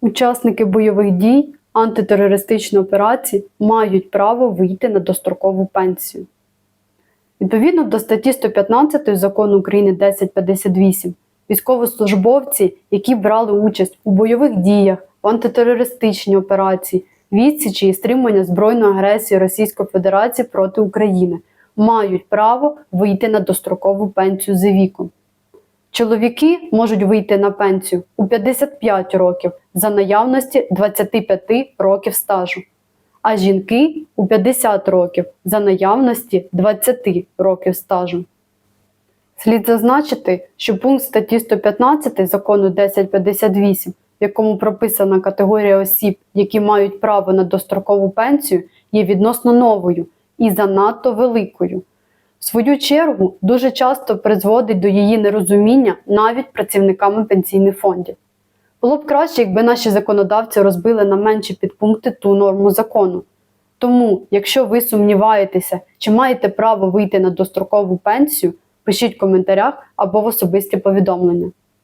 Учасники бойових дій антитерористичної операції мають право вийти на дострокову пенсію. Відповідно до статті 115 закону України 1058, військовослужбовці, які брали участь у бойових діях, в антитерористичній операції, відсічі і стримування збройної агресії Російської Федерації проти України, мають право вийти на дострокову пенсію за віком. Чоловіки можуть вийти на пенсію у 55 років за наявності 25 років стажу, а жінки у 50 років за наявності 20 років стажу. Слід зазначити, що пункт статті 115 закону 1058, в якому прописана категорія осіб, які мають право на дострокову пенсію, є відносно новою і занадто великою. В свою чергу дуже часто призводить до її нерозуміння навіть працівниками пенсійних фондів. Було б краще, якби наші законодавці розбили на менші підпункти ту норму закону. Тому, якщо ви сумніваєтеся, чи маєте право вийти на дострокову пенсію, пишіть в коментарях або в особисті повідомлення.